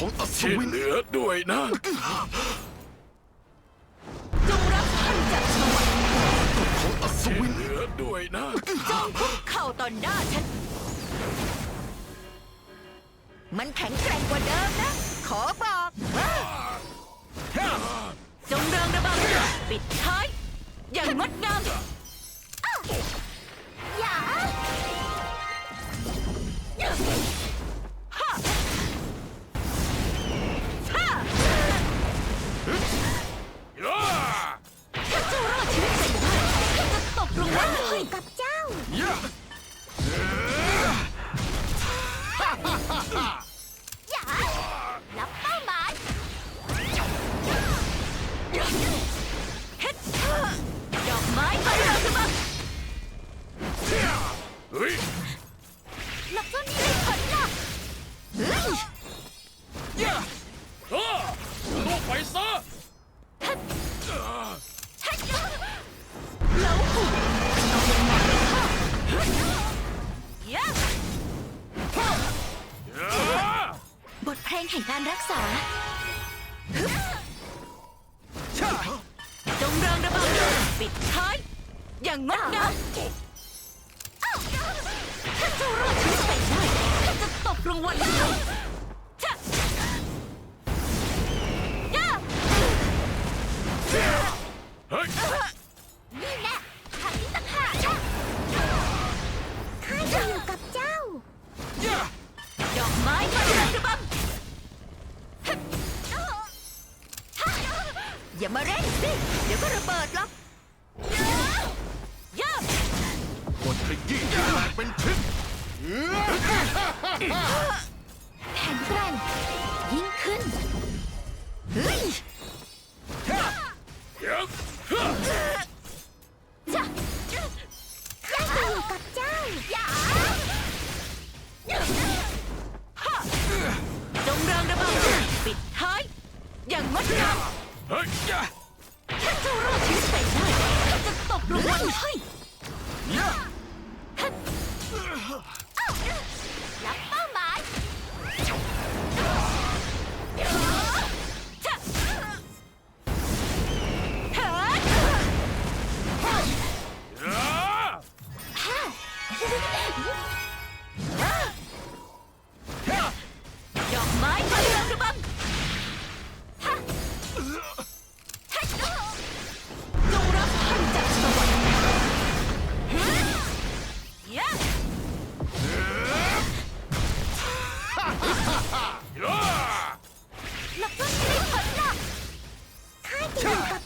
ที่วินเหลือด้วยนะ จงรับท่านจากสวรรค์ของอัศที่วินเหลือด้วยนะ จงคุกเข่าต่อหน้าฉัน มันแข็งแกร่งกว่าเดิมนะ ขอบอกว่าจงเริงระบำปิดท้าย อย่างงดงาม กับเจ้าย่าอย่ารับเป้าหมายเฮ็ดดอกไม้ไปเราจะบังเฮ้ยหลับต้นนี้ได้ผลล่ะเฮ้ยย่าฮ่าลูกไปซะ งแห่งการรักษาช่าจงเริงระบำปิดท้าย อย่างงดงามถ้าเจ้ารอดชีวิตไปได้ข้าจะตบรางวัลให้ชะย่าเฮ้ยนี่แหละทางนี้ต่างหากข้าจะอยู่กับเจ้าย่าดอกไม้มาเริงระบำ อย่ามาเร่งสิ เดี๋ยวก็ระเบิดหรอกย่าบทขยี้แตกเป็นชิ้นแข็งแกร่งยิ่งขึ้นเฮ้ยย่าย่าฮ่าจ้ะข้าจะอยู่กับเจ้าอย่าฮ่าจงเริงระบำปิดท้ายอย่างงดงามเฮ้ยย่า ถ้าเจ้ารอดชีวิตไปได้ข้าจะตบรางวัลให้ ラプンツェル発射回避なんか